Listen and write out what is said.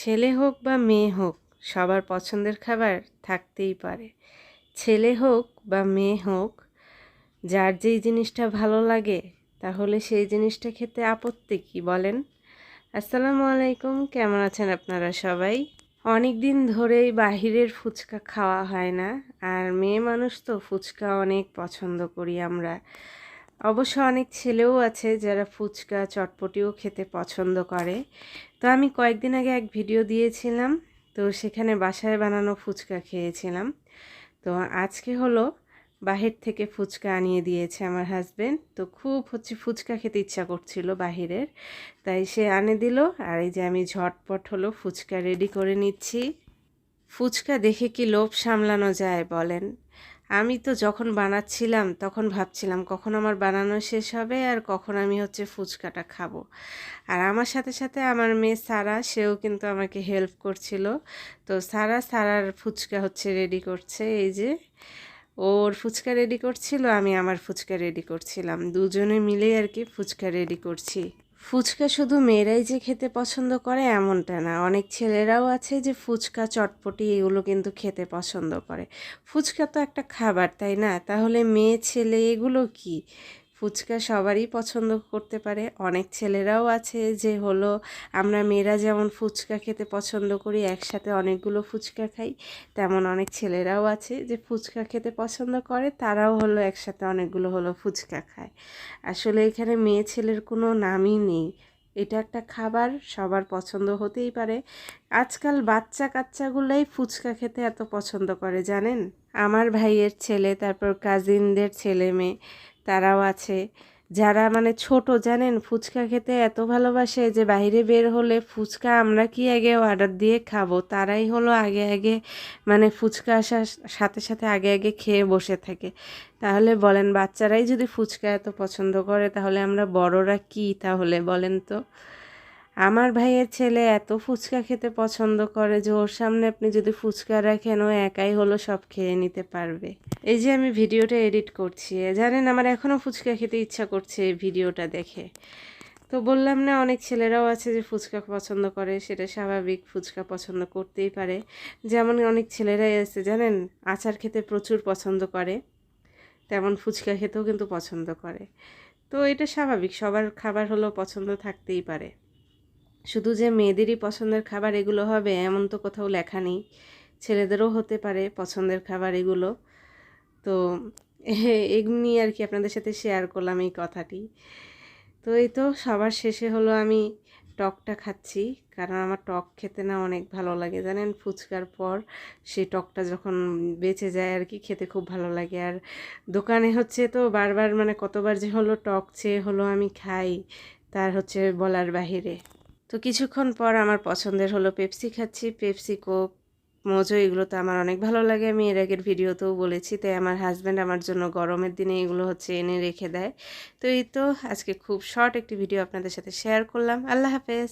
ছেলে হোক বা মেয়ে হোক, সবার পছন্দের খাবার থাকতেই পারে। ছেলে হোক বা মেয়ে হোক, যার যেই জিনিসটা ভালো লাগে, তাহলে সেই জিনিসটা খেতে আপত্তি কি বলেন? আসসালামু আলাইকুম, কেমন আছেন আপনারা সবাই? অনেক দিন ধরেই বাহিরের ফুচকা খাওয়া হয় না, আর মেয়ে মানুষ তো ফুচকা অনেক পছন্দ করি আমরা। অবশ্য অনেক ছেলেও আছে যারা ফুচকা, চটপটিও খেতে পছন্দ করে। তো আমি কয়েকদিন আগে এক ভিডিও দিয়েছিলাম, তো সেখানে বাসায় বানানো ফুচকা খেয়েছিলাম। তো আজকে হলো বাহির থেকে ফুচকা আনিয়ে দিয়েছে আমার হাজবেন্ড তো খুব হচ্ছে ফুচকা খেতে ইচ্ছা করছিল বাহিরের, তাই সে আনে দিল আর এই যে আমি ঝটপট হলো ফুচকা রেডি করে নিচ্ছি। ফুচকা দেখে কি লোভ সামলানো যায় বলেন? আমি তো যখন বানাচ্ছিলাম, তখন ভাবছিলাম কখন আমার বানানো শেষ হবে আর কখন আমি হচ্ছে ফুচকাটা খাব। আর আমার সাথে সাথে আমার মেয়ে সারা, সেও কিন্তু আমাকে হেল্প করছিল। তো সারা সারার ফুচকা হচ্ছে রেডি করছে, এই যে ওর ফুচকা রেডি করছিল, আমি আমার ফুচকা রেডি করছিলাম। দুজনে মিলেই আর কি ফুচকা রেডি করছি। ফুচকা শুধু মেয়েরাই যে খেতে পছন্দ করে এমনটা না। অনেক ছেলেরাও আছে যে ফুচকা, চটপটি এগুলো কিন্তু খেতে পছন্দ করে। ফুচকা তো একটা খাবার, তাই না? তাহলে মেয়ে, ছেলে এগুলো কি? ফুচকা সবারই পছন্দ করতে পারে। অনেক ছেলেরাও আছে যে হলো, আমরা মেয়েরা যেমন ফুচকা খেতে পছন্দ করি, একসাথে অনেকগুলো ফুচকা খাই, তেমন অনেক ছেলেরাও আছে যে ফুচকা খেতে পছন্দ করে, তারাও হলো একসাথে অনেকগুলো হলো ফুচকা খায়। আসলে এখানে মেয়ে ছেলের কোনো নামই নেই। এটা একটা খাবার, সবার পছন্দ হতেই পারে। আজকাল বাচ্চা কাচ্চাগুলোই ফুচকা খেতে এত পছন্দ করে, জানেন? আমার ভাইয়ের ছেলে, তারপর কাজিনদের ছেলে মেয়ে তারাও আছে। যারা মানে ছোট, জানেন? ফুচকা খেতে এত ভালোবাসে যে বাইরে বের হলে ফুচকা আমরা কি আগে অর্ডার দিয়ে খাব? তারাই হলো আগে আগে মানে ফুচকা আসার সাথে সাথে আগে আগে খেয়ে বসে থাকে। তাহলে বলেন, বাচ্চারাই যদি ফুচকা এত পছন্দ করে, তাহলে আমরা বড়রা কি তাহলে বলেন তো? আমার ভাইয়ের ছেলে এত ফুচকা খেতে পছন্দ করে যে ওর সামনে আপনি যদি ফুচকা রাখেন, ও একাই হলো সব খেয়ে নিতে পারবে। এই যে আমি ভিডিওটা এডিট করছি জানেন আমার এখনও ফুচকা খেতে ইচ্ছা করছে এই ভিডিওটা দেখে। তো বললাম না, অনেক ছেলেরাও আছে যে ফুচকা পছন্দ করে, সেটা স্বাভাবিক, ফুচকা পছন্দ করতেই পারে। যেমন অনেক ছেলেরাই আছে, জানেন, আচার খেতে প্রচুর পছন্দ করে, তেমন ফুচকা খেতেও কিন্তু পছন্দ করে। তো এটা স্বাভাবিক, সবার খাবার হলো পছন্দ থাকতেই পারে। শুধু যে মেয়েদেরই পছন্দের খাবার এগুলো হবে, এমন তো কোথাও লেখা নেই। ছেলেদেরও হতে পারে পছন্দের খাবার এগুলো। তো এমনি আর কি আপনাদের সাথে শেয়ার করলাম এই কথাটি। তো এই তো সবার শেষে হলো আমি টকটা খাচ্ছি, কারণ আমার টক খেতে না অনেক ভালো লাগে। জানেন, ফুচকার পর সেই টকটা যখন বেঁচে যায় আর কি, খেতে খুব ভালো লাগে। আর দোকানে হচ্ছে তো বারবার মানে কতবার যে হলো টক চেয়ে হলো আমি খাই, তার হচ্ছে বলার বাহিরে। তো কিছুক্ষণ পর আমার পছন্দের হলো পেপসি খাচ্ছি, পেপসি, কোক, মোজো, এগুলো তো আমার অনেক ভালো লাগে। আমি এর আগের ভিডিওতেও বলেছি, তাই আমার হাজব্যান্ড আমার জন্য গরমের দিনে এগুলো হচ্ছে এনে রেখে দেয়। তো এই তো আজকে খুব শর্ট একটি ভিডিও আপনাদের সাথে শেয়ার করলাম। আল্লাহ হাফেজ।